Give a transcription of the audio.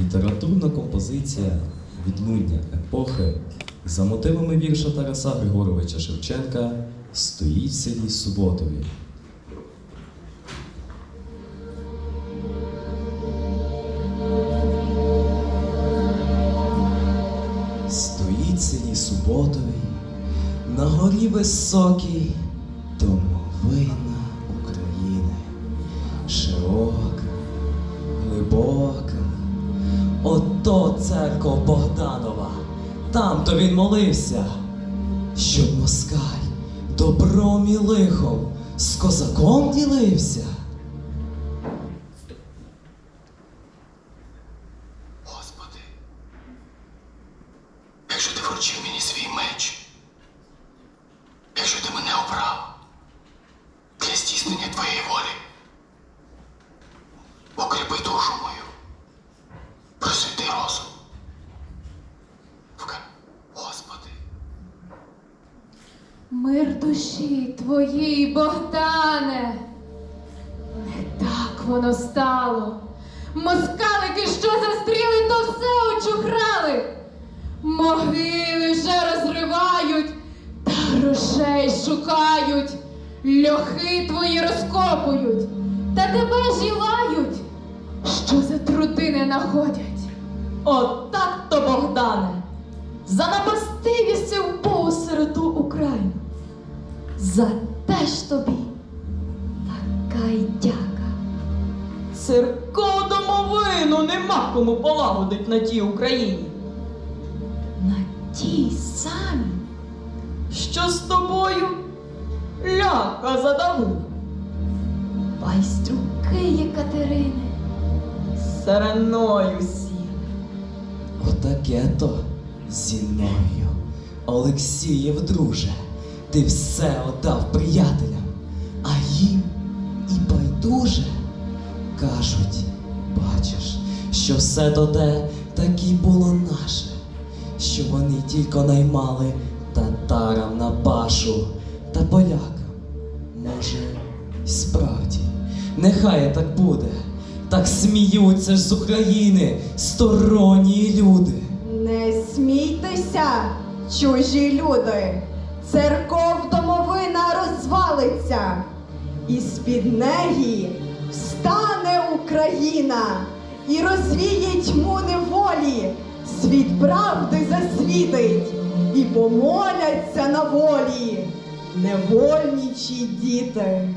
Літературна композиція відлуння епохи за мотивами вірша Тараса Григоровича Шевченка стоїть в селі Суботові. Стоїть в селі Суботові, на горі високій, Ото церква Богданова, там то він молився, щоб москаль добром і лихом з козаком ділився. Господи, якщо ти вручив мені свій меч, якщо ти мене обрав для здійснення твоєї волі, укріпи душу Мир душі твоїй, Богдане. Не так воно стало. Москалики, що застріли, то все очухрали. Могили вже розривають, та грошей шукають. Льохи твої розкопують, та тебе жілають, що за труди не находять. От так то, Богдане, за напастивість в Богу Україну. За те ж тобі така й дяка. Церков домовину нема кому полагодить на тій Україні. На тій самій, що з тобою ляка задавила. Байстрюки Єкатерини сереною сіли. Отаке то зі мною, Олексієв, друже, ти все отдав приятелям, а їм і байдуже. Кажуть, бачиш, що все то те таки було наше, що вони тільки наймали татарам на пашу та полякам. Може, й справді, нехай так буде, так сміються ж з України сторонні люди. Не смійтеся, чужі люди. Церков домовина розвалиться, і з-під неї встане Україна і розвіє тьму неволі, світ правди засвітить, і помоляться на волі невольничі діти.